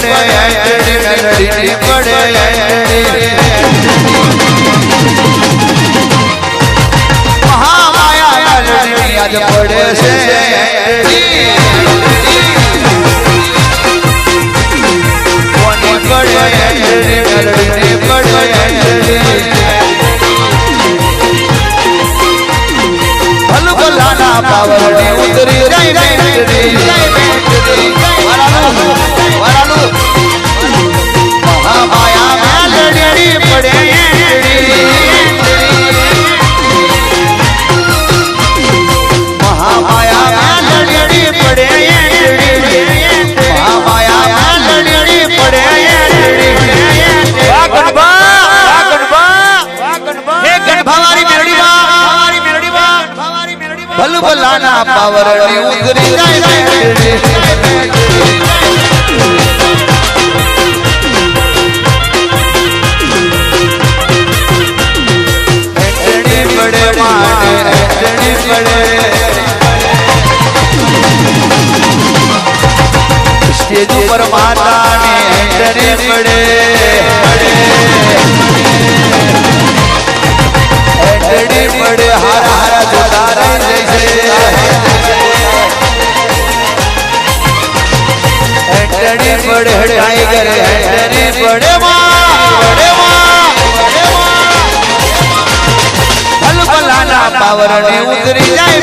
પડે પડે મહામાયા આજ પડે છે પડે પડે ભલું ભલાના પાવડે ના પાવરની ઉતરી જાય પડે પડે. સ્ટેજ ઉપર માતાને એન્ટણી પડે. એન્ટણી જશે પડે એન્ટણી પડે માં પડે માં પાવર ને ઉતરી જાય